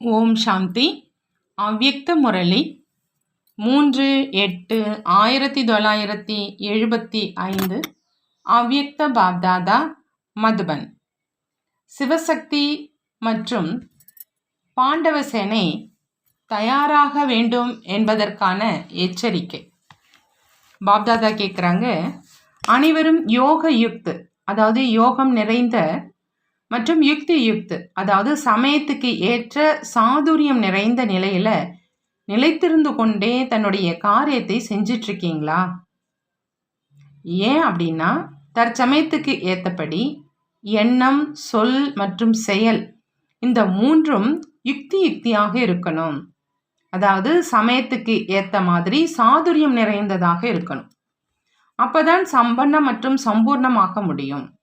ஓம் சாந்தி. அவ்யக்த முரளி. மூன்று எட்டு ஆயிரத்தி தொள்ளாயிரத்தி எழுபத்தி ஐந்து. அவ்யக்த பாப்தாதா மதுபன். சிவசக்தி மற்றும் பாண்டவசேனை தயாராக வேண்டும் என்பதற்கான எச்சரிக்கை. பாப்தாதா கேட்குறாங்க அனைவரும் யோக யுக்து அதாவது யோகம் நிறைந்த மற்றும் யுக்தி யுக்து. அதாவது சமயத்துக்கு ஏற்ற சாதுரியம் நிறைந்த நிலையில நிலைத்திருந்து கொண்டே தன்னுடைய காரியத்தை செஞ்சிட்டு இருக்கீங்களா ஏன் அப்படின்னா தற்சமயத்துக்கு ஏற்றபடி எண்ணம் சொல் மற்றும் செயல் இந்த மூன்றும் யுக்தி யுக்தியாக இருக்கணும். அதாவது சமயத்துக்கு ஏற்ற மாதிரி சாதுரியம் நிறைந்ததாக இருக்கணும். அப்பதான் சம்பன்னம் மற்றும் சம்பூர்ணமாக முடியும்.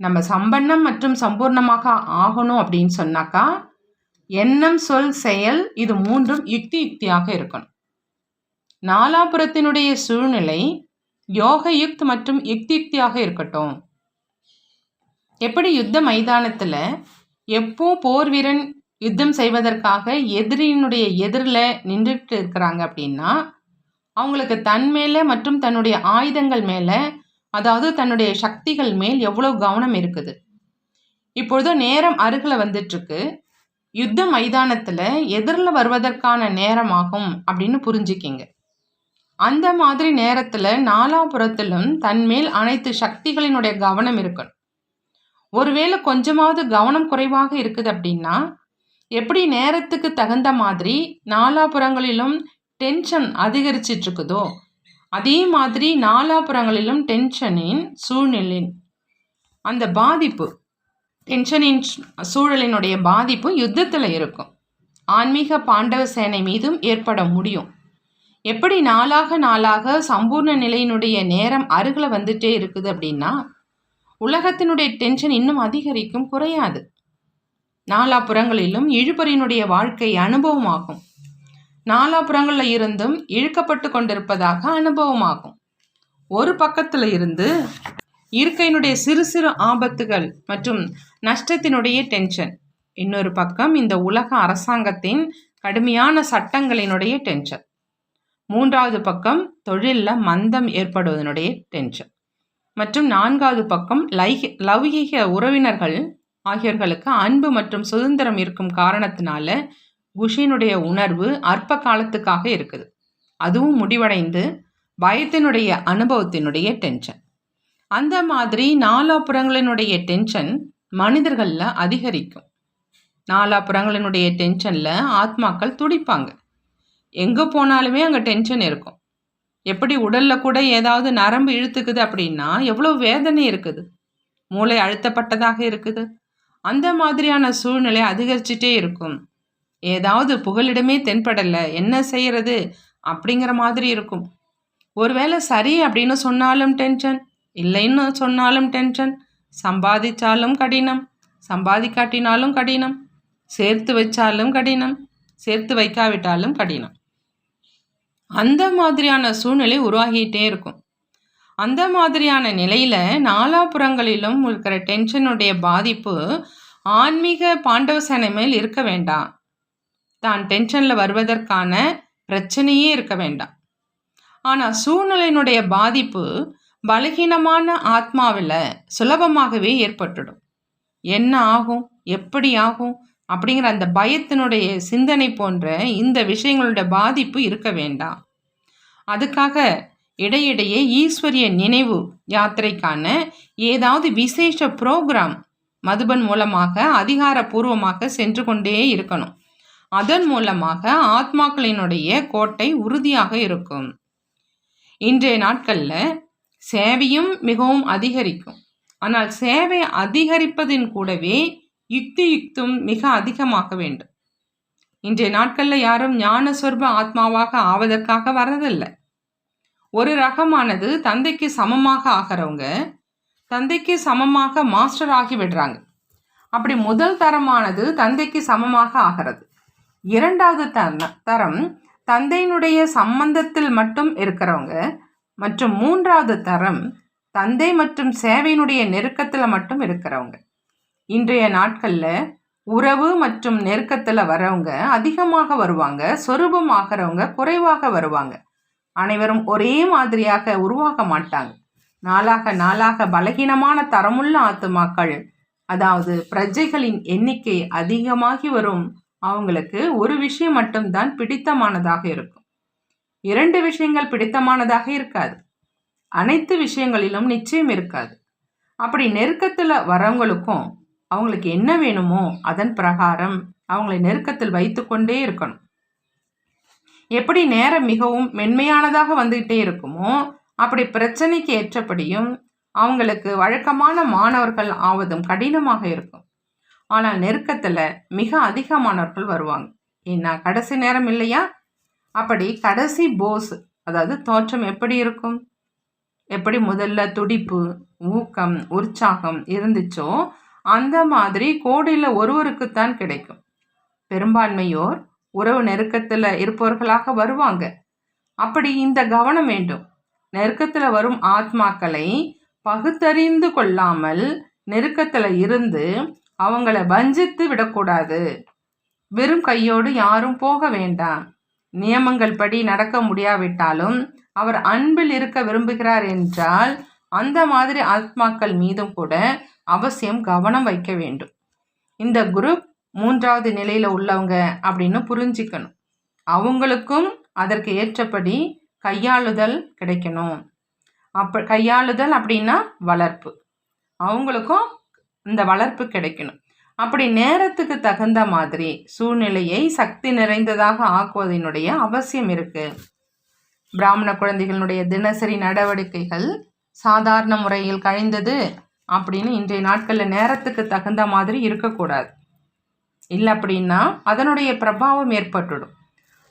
நம்ம சம்பன்னம் மற்றும் சம்பூர்ணமாக ஆகணும் அப்படின்னு சொன்னாக்கா எண்ணம் சொல் செயல் இது மூன்றும் யுக்தி யுக்தியாக இருக்கணும். நாலாபுரத்தினுடைய சூழ்நிலை யோக யுக்த் மற்றும் யுக்தி யுக்தியாக இருக்கட்டும். எப்படி யுத்த மைதானத்தில் எப்போ போர் வீரன் யுத்தம் செய்வதற்காக எதிரியினுடைய எதிரில் நின்றுட்டு இருக்கிறாங்க அப்படின்னா அவங்களுக்கு தன் மேலே மற்றும் தன்னுடைய ஆயுதங்கள் மேலே அதாவது தன்னுடைய சக்திகள் மேல் எவ்வளோ கவனம் இருக்குது. இப்பொழுது நேரம் அருகில் வந்துட்டுருக்கு. யுத்த மைதானத்தில் எதிரில் வருவதற்கான நேரமாகும் அப்படின்னு புரிஞ்சுக்கிங்க. அந்த மாதிரி நேரத்தில் நாலாபுரத்திலும் தன்மேல் அனைத்து சக்திகளினுடைய கவனம் இருக்கணும். ஒருவேளை கொஞ்சமாவது கவனம் குறைவாக இருக்குது அப்படின்னா எப்படி நேரத்துக்கு தகுந்த மாதிரி நாலாபுரங்களிலும் டென்ஷன் அதிகரிச்சிட்ருக்குதோ அதே மாதிரி நாலாபுறங்களிலும் டென்ஷனின் சூழ்நிலின் அந்த பாதிப்பு டென்ஷனின் சூழலினுடைய பாதிப்பு யுத்தத்தில் இருக்கும். ஆன்மீக பாண்டவ சேனை மீதும் ஏற்பட முடியும். எப்படி நாளாக நாளாக சம்பூர்ண நிலையினுடைய நேரம் அருகில் வந்துட்டே இருக்குது அப்படின்னா உலகத்தினுடைய டென்ஷன் இன்னும் அதிகரிக்கும் குறையாது. நாலாபுறங்களிலும் இழுபறியினுடைய வாழ்க்கை அனுபவமாகும். நாலாபுறங்களில் இருந்தும் இழுக்கப்பட்டு கொண்டிருப்பதாக அனுபவமாகும். ஒரு பக்கத்தில் இருந்து இருக்கையினுடைய சிறு சிறு ஆபத்துகள் மற்றும் நஷ்டத்தினுடைய டென்ஷன் இன்னொரு பக்கம் இந்த உலக அரசாங்கத்தின் கடுமையான சட்டங்களினுடைய டென்ஷன் மூன்றாவது பக்கம் தொழிலில் மந்தம் ஏற்படுவதனுடைய டென்ஷன் மற்றும் நான்காவது பக்கம் லைக லௌகிக உறவினர்கள் ஆகியோர்களுக்கு அன்பு மற்றும் சுதந்திரம் இருக்கும் காரணத்தினால குஷினுடைய உணர்வு அற்ப காலத்துக்காக இருக்குது. அதுவும் முடிவடைந்து பயத்தினுடைய அனுபவத்தினுடைய டென்ஷன் அந்த மாதிரி நாலாப்புறங்களினுடைய டென்ஷன் மனிதர்களில் அதிகரிக்கும். நாலாப்புறங்களினுடைய டென்ஷனில் ஆத்மாக்கள் துடிப்பாங்க. எங்கே போனாலுமே அங்கே டென்ஷன் இருக்கும். எப்படி உடலில் கூட ஏதாவது நரம்பு இழுத்துக்குது அப்படின்னா எவ்வளோ வேதனை இருக்குது. மூளை அழுத்தப்பட்டதாக இருக்குது. அந்த மாதிரியான சூழ்நிலை அதிகரிச்சுட்டே இருக்கும். ஏதாவது புகலிடமே தென்படலை. என்ன செய்கிறது அப்படிங்கிற மாதிரி இருக்கும். ஒருவேளை சரி அப்படின்னு சொன்னாலும் டென்ஷன் இல்லைன்னு சொன்னாலும் டென்ஷன். சம்பாதிச்சாலும் கடினம் சம்பாதிக்காட்டினாலும் கடினம் சேர்த்து வச்சாலும் கடினம் சேர்த்து வைக்காவிட்டாலும் கடினம். அந்த மாதிரியான சூழ்நிலை உருவாகிட்டே இருக்கும். அந்த மாதிரியான நிலையில் நாலாபுறங்களிலும் இருக்கிற டென்ஷனுடைய பாதிப்பு ஆன்மீக பாண்டவ சேனை மேல் இருக்க வேண்டாம். தான் டென்ஷனில் வருவதற்கான பிரச்சனையே இருக்க வேண்டாம். ஆனால் சூழ்நிலையினுடைய பாதிப்பு பலகீனமான ஆத்மாவில் சுலபமாகவே ஏற்பட்டுடும். என்ன ஆகும்? எப்படி ஆகும்? அப்படிங்கிற அந்த பயத்தினுடைய சிந்தனை போன்ற இந்த விஷயங்களுடைய பாதிப்பு இருக்க வேண்டாம். அதுக்காக இடையிடையே ஈஸ்வரிய நினைவு யாத்திரைக்கான ஏதாவது விசேஷ ப்ரோக்ராம் மதுபன் மூலமாக அதிகாரப்பூர்வமாக சென்று கொண்டே இருக்கணும். அதன் மூலமாக ஆத்மாக்களினுடைய கோட்டை உறுதியாக இருக்கும். இன்றைய நாட்களில் சேவையும் மிகவும் அதிகரிக்கும். ஆனால் சேவை அதிகரிப்பதின் கூடவே யுக்தி யுக்தும் மிக அதிகமாக வேண்டும். இன்றைய நாட்களில் யாரும் ஞானஸ்வர்ப ஆத்மாவாக ஆவதற்காக வரதில்லை ஒரு ரகமானது தந்தைக்கு சமமாக ஆகிறவங்க தந்தைக்கு சமமாக மாஸ்டர் ஆகி விடுறாங்க. அப்படி முதல் தரமானது தந்தைக்கு சமமாக ஆகிறது. இரண்டாவது தரம் தந்தையினுடைய சம்பந்தத்தில் மட்டும் இருக்கிறவங்க. மற்றும் மூன்றாவது தரம் தந்தை மற்றும் சேவையினுடைய நெருக்கத்தில் மட்டும் இருக்கிறவங்க. இன்றைய நாட்களில் உறவு மற்றும் நெருக்கத்தில் வரவங்க அதிகமாக வருவாங்க சொரூபம் ஆகிறவங்க குறைவாக வருவாங்க. அனைவரும் ஒரே மாதிரியாக உருவாக மாட்டாங்க. நாளாக நாளாக பலகீனமான தரமுள்ள ஆத்துமாக்கள் அதாவது பிரஜைகளின் எண்ணிக்கை அதிகமாகி வரும். அவங்களுக்கு ஒரு விஷயம் மட்டும்தான் பிடித்தமானதாக இருக்கும். இரண்டு விஷயங்கள் பிடித்தமானதாக இருக்காது. அனைத்து விஷயங்களிலும் நிச்சயம் இருக்காது. அப்படி நெருக்கத்தில் வரவங்களுக்கும் அவங்களுக்கு என்ன வேணுமோ அதன் பிரகாரம் அவங்களை நெருக்கத்தில் வைத்துக்கொண்டே இருக்கணும். எப்படி நேரம் மிகவும் மென்மையானதாக வந்துகிட்டே இருக்குமோ அப்படி பிரச்சனைக்கு ஏற்றபடியும் அவங்களுக்கு வழக்கமான மாணவர்கள் ஆவதும் கடினமாக இருக்கும். ஆனால் நெருக்கத்தில் மிக அதிகமானவர்கள் வருவாங்க. ஏன்னா கடைசி நேரம் இல்லையா? அப்படி கடைசி போஸ் அதாவது தோற்றம் எப்படி இருக்கும்? எப்படி முதல்ல துடிப்பு ஊக்கம் உற்சாகம் இருந்துச்சோ அந்த மாதிரி கோடியில் ஒருவருக்குத்தான் கிடைக்கும். பெரும்பான்மையோர் உறவு நெருக்கத்தில் இருப்பவர்களாக வருவாங்க. அப்படி இந்த கவனம் வேண்டும். நெருக்கத்தில் வரும் ஆத்மாக்களை பகுத்தறிந்து கொள்ளாமல் நெருக்கத்தில் இருந்து அவங்கள வஞ்சித்து விடக்கூடாது. வெறும் கையோடு யாரும் போக வேண்டாம். நியமங்கள் படி நடக்க முடியாவிட்டாலும் அவர் அன்பில் இருக்க விரும்புகிறார் என்றால் அந்த மாதிரி ஆத்மாக்கள் மீதும் கூட அவசியம் கவனம் வைக்க வேண்டும். இந்த குரூப் மூன்றாவது நிலையில் உள்ளவங்க அப்படின்னு புரிஞ்சிக்கணும். அவங்களுக்கும் அதற்கு ஏற்றபடி கையாளுதல் கிடைக்கணும். அப்போ கையாளுதல் அப்படின்னா வளர்ப்பு. அவங்களுக்கும் இந்த வளர்ப்பு கிடைக்கணும். அப்படி நேரத்துக்கு தகுந்த மாதிரி சூழ்நிலையை சக்தி நிறைந்ததாக ஆக்குவதனுடைய அவசியம் இருக்கு. பிராமண குழந்தைகளுடைய தினசரி நடவடிக்கைகள் சாதாரண முறையில் கழிந்தது அப்படின்னு இன்றைய நாட்களில் நேரத்துக்கு தகுந்த மாதிரி இருக்கக்கூடாது. இல்லை அப்படின்னா அதனுடைய பிரபாவம் ஏற்பட்டுடும்.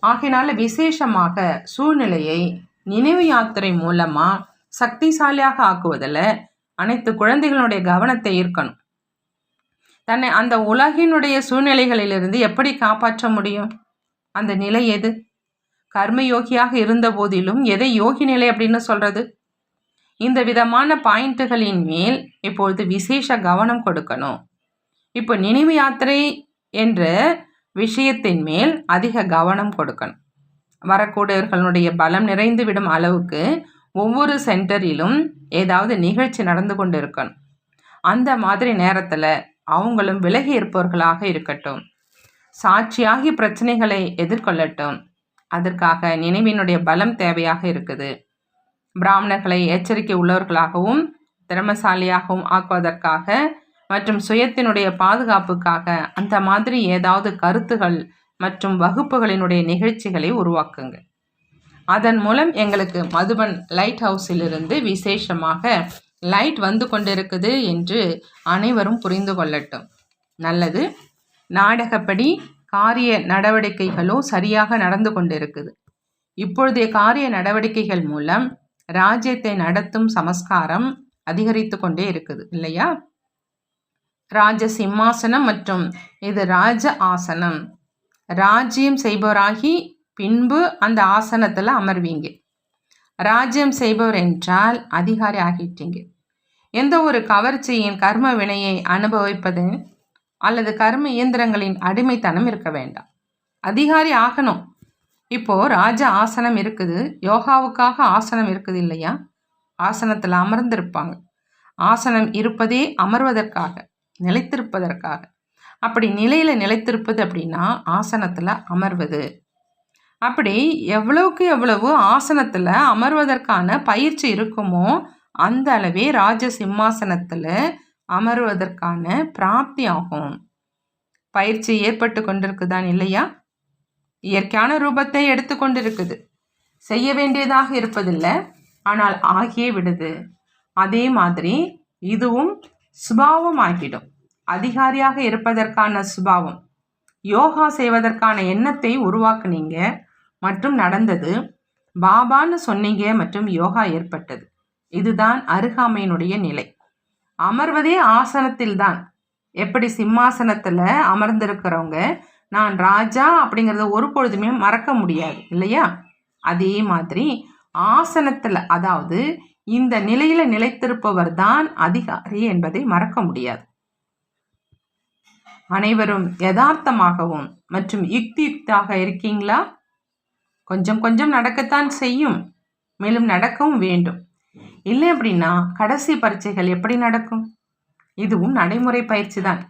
ஆகையினால விசேஷமாக சூழ்நிலையை நினைவு யாத்திரை மூலமாக சக்திசாலியாக ஆக்குவதில் அனைத்து குழந்தைகளுடைய கவனத்தை ஈர்க்கணும். தன்னை அந்த உலகினுடைய சூழ்நிலைகளிலிருந்து எப்படி காப்பாற்ற முடியும்? அந்த நிலை எது? கர்மயோகியாக இருந்த போதிலும் எதை யோகி நிலை அப்படின்னு சொல்றது? இந்த விதமான பாயிண்ட்டுகளின் மேல் இப்பொழுது விசேஷ கவனம் கொடுக்கணும். இப்போ நினைவு யாத்திரை என்ற விஷயத்தின் மேல் அதிக கவனம் கொடுக்கணும். வரக்கூடியவர்களுடைய பலம் நிறைந்து விடும் அளவுக்கு ஒவ்வொரு சென்டரிலும் ஏதாவது நிகழ்ச்சி நடந்து கொண்டு இருக்கணும் அந்த மாதிரி நேரத்தில் அவங்களும் விலகி இருப்பவர்களாக இருக்கட்டும். சாட்சியாகி பிரச்சனைகளை எதிர்கொள்ளட்டும். அதற்காக நினைவினுடைய பலம் தேவையாக இருக்குது. பிராமணர்களை எச்சரிக்கை உள்ளவர்களாகவும் திறமசாலியாகவும் ஆக்குவதற்காக மற்றும் சுயத்தினுடைய பாதுகாப்புக்காக அந்த மாதிரி ஏதாவது கருத்துகள் மற்றும் வகுப்புகளினுடைய நிகழ்ச்சிகளை உருவாக்குங்க. அதன் மூலம் எங்களுக்கு மதுபன் லைட் ஹவுஸிலிருந்து விசேஷமாக லைட் வந்து கொண்டிருக்குது என்று அனைவரும் புரிந்து கொள்ளட்டும். நல்லது. நாடகப்படி காரிய நடவடிக்கைகளோ சரியாக நடந்து கொண்டிருக்குது. இப்பொழுதைய காரிய நடவடிக்கைகள் மூலம் ராஜ்யத்தை நடத்தும் சமஸ்காரம் அதிகரித்து கொண்டே இருக்குது இல்லையா? ராஜ சிம்மாசனம் மற்றும் இது ராஜ ஆசனம். ராஜ்யம் செய்பவராகி பின்பு அந்த ஆசனத்தில் அமர்வீங்க. ராஜ்யம் செய்பவர் என்றால் அதிகாரி ஆகிட்டீங்க. எந்த ஒரு கவர்ச்சியின் கர்ம வினையை அனுபவிப்பது அல்லது கர்ம இயந்திரங்களின் அடிமைத்தனம் இருக்க வேண்டாம். அதிகாரி ஆகணும். இப்போ ராஜ ஆசனம் இருக்குது. யோகாவுக்காக ஆசனம் இருக்குது இல்லையா? ஆசனத்தில் அமர்ந்திருப்பாங்க. ஆசனம் இருப்பதே அமர்வதற்காக நிலைத்திருப்பதற்காக. அப்படி நிலையில் நிலைத்திருப்பது அப்படின்னா ஆசனத்தில் அமர்வது. அப்படி எவ்வளவுக்கு எவ்வளவு ஆசனத்தில் அமர்வதற்கான பயிற்சி இருக்குமோ அந்த அளவே ராஜ சிம்மாசனத்தில் அமர்வதற்கான பிராப்தி ஆகும் பயிற்சி ஏற்பட்டு கொண்டிருக்குதான் இல்லையா? இயற்கையான ரூபத்தை எடுத்துக்கொண்டிருக்குது செய்ய வேண்டியதாக இருப்பதில்லை ஆனால் ஆகியே விடுது. அதே மாதிரி இதுவும் சுபாவம் ஆகிடும் அதிகாரியாக இருப்பதற்கான சுபாவம். யோகா செய்வதற்கான எண்ணத்தை உருவாக்குனீங்க மற்றும் நடந்தது. பாபான்னு சொன்னீங்க மற்றும் யோகா ஏற்பட்டது. இதுதான் அருகாமையினுடைய நிலை. அமர்வதே ஆசனத்தில் தான் எப்படி சிம்மாசனத்தில் அமர்ந்திருக்கிறவங்க நான் ராஜா அப்படிங்கிறத ஒரு பொழுதுமே மறக்க முடியாது இல்லையா? அதே மாதிரி ஆசனத்தில் அதாவது இந்த நிலையில் நிலைத்திருப்பவர் தான் அதிகாரி என்பதை மறக்க முடியாது. அனைவரும் யதார்த்தமாகவும் மற்றும் யுக்தி யுக்தாக இருக்கீங்களா? கொஞ்சம் கொஞ்சம் நடக்கத்தான் செய்யும். மேலும் நடக்கவும் வேண்டும். இல்லை அப்படின்னா கடைசி பரீட்சைகள் எப்படி நடக்கும்? இதுவும் நடைமுறை பயிற்சி தான்.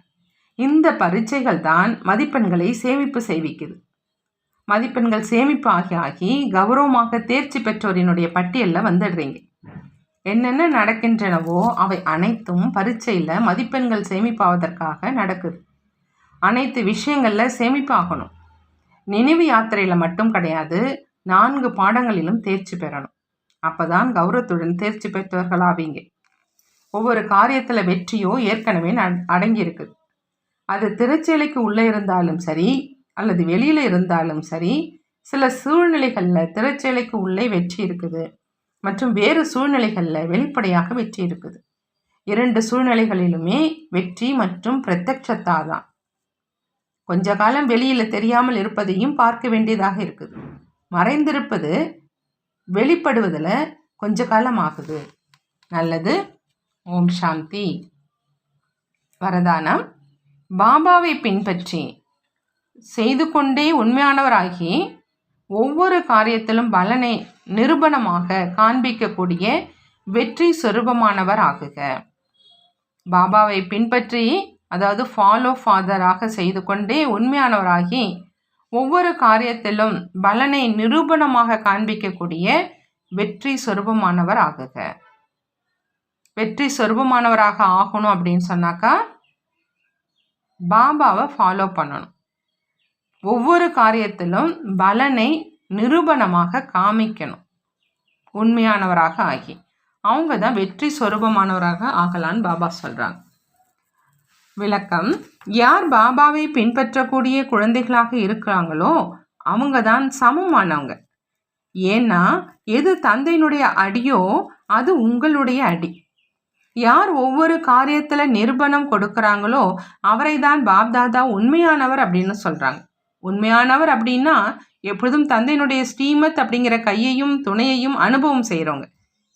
இந்த பரீட்சைகள் தான் மதிப்பெண்களை சேமிப்பு செய்விக்குது. மதிப்பெண்கள் சேமிப்பு ஆகி ஆகி கௌரவமாக தேர்ச்சி பெற்றோரினுடைய பட்டியலில் வந்துடுறீங்க. என்னென்ன நடக்கின்றனவோ அவை அனைத்தும் பரீட்சையில் மதிப்பெண்கள் சேமிப்பாவதற்காக நடக்குது. அனைத்து விஷயங்களில் சேமிப்பாகணும் நினைவு யாத்திரையில் மட்டும் கிடையாது நான்கு பாடங்களிலும் தேர்ச்சி பெறணும். அப்பதான் கௌரவத்துடன் தேர்ச்சி பெற்றவர்களாவீங்க. ஒவ்வொரு காரியத்தில் வெற்றியோ ஏற்கனவே அடங்கியிருக்கு. அது திருச்சேலைக்கு உள்ளே இருந்தாலும் சரி அல்லது வெளியில் இருந்தாலும் சரி சில சூழ்நிலைகளில் திருச்சேலைக்கு உள்ளே வெற்றி இருக்குது. மற்றும் வேறு சூழ்நிலைகளில் வெளிப்படையாக வெற்றி இருக்குது. இரண்டு சூழ்நிலைகளிலுமே வெற்றி மற்றும் பிரத்யட்சத்தா தான். கொஞ்ச காலம் வெளியில் தெரியாமல் இருப்பதையும் பார்க்க வேண்டியதாக இருக்குது. மறைந்திருப்பது வெளிப்படுவதில் கொஞ்ச காலம் ஆகுது. நல்லது. ஓம் சாந்தி. வரதானம். பாபாவை பின்பற்றி செய்து கொண்டே உண்மையானவராகி ஒவ்வொரு காரியத்திலும் பலனை நிரூபணமாக காண்பிக்கக்கூடிய வெற்றி சொரூபமானவர் ஆகுக. பாபாவை பின்பற்றி அதாவது ஃபாலோ ஃபாதராக செய்து கொண்டே உண்மையானவராகி ஒவ்வொரு காரியத்திலும் பலனை நிரூபணமாக காண்பிக்கக்கூடிய வெற்றி சொருபமானவர் ஆகுக. வெற்றி சொருபமானவராக ஆகணும் அப்படின்னு சொன்னாக்கா பாபாவை ஃபாலோ பண்ணணும். ஒவ்வொரு காரியத்திலும் பலனை நிரூபணமாக காமிக்கணும். உண்மையானவராக ஆகி. அவங்க தான் வெற்றி சொரூபமானவராக ஆகலான்னு பாபா சொல்கிறாங்க விளக்கம். யார் பாபாவை பின்பற்றக்கூடிய குழந்தைகளாக இருக்கிறாங்களோ அவங்க தான் சமமானவங்க. ஏன்னா எது தந்தையினுடைய அடியோ அது உங்களுடைய அடி. யார் ஒவ்வொரு காரியத்தில் நிர்பணம் கொடுக்குறாங்களோ அவரை தான் பாப்தாதா உண்மையானவர் அப்படின்னு சொல்கிறாங்க உண்மையானவர் அப்படின்னா எப்பொழுதும் தந்தையினுடைய ஸ்ரீமத் அப்படிங்கிற கையையும் துணையையும் அனுபவம் செய்கிறவங்க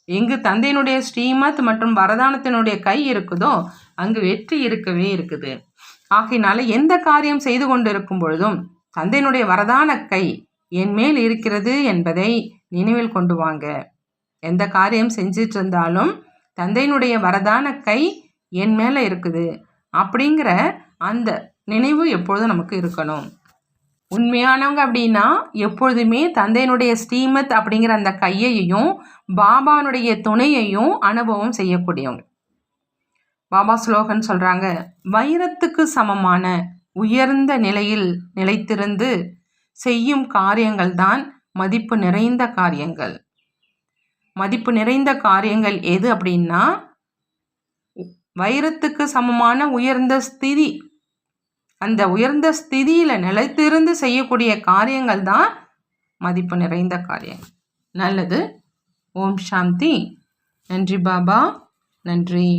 எங்கு தந்தையினுடைய ஸ்ரீமத் மற்றும் வரதானத்தினுடைய கை இருக்குதோ அங்கு வெற்றி இருக்கவே இருக்குது. ஆகையினால எந்த காரியம் செய்து கொண்டு இருக்கும் பொழுதும் தந்தையினுடைய வரதான கை என் மேல் இருக்கிறது என்பதை நினைவில் கொண்டு வாங்க. எந்த காரியம் செஞ்சிட்டு இருந்தாலும் தந்தையினுடைய வரதான கை என் மேலே இருக்குது. அப்படிங்கிற அந்த நினைவு எப்பொழுதும் நமக்கு இருக்கணும். உண்மையானவங்க அப்படின்னா எப்பொழுதுமே தந்தையினுடைய ஸ்ரீமத் அப்படிங்கிற அந்த கையையும் பாபானுடைய துணையையும் அனுபவம் செய்யக்கூடியவங்க. பாபா ஸ்லோகன் சொல்கிறாங்க வைரத்துக்கு சமமான உயர்ந்த நிலையில் நிலைத்திருந்து செய்யும் காரியங்கள் தான் மதிப்பு நிறைந்த காரியங்கள். மதிப்பு நிறைந்த காரியங்கள் எது அப்படின்னா வைரத்துக்கு சமமான உயர்ந்த ஸ்திதி. அந்த உயர்ந்த ஸ்திதியில் நிலைத்திருந்து செய்யக்கூடிய காரியங்கள் தான் மதிப்பு நிறைந்த காரியங்கள். நல்லது. ஓம் சாந்தி. நன்றி பாபா. நன்றி.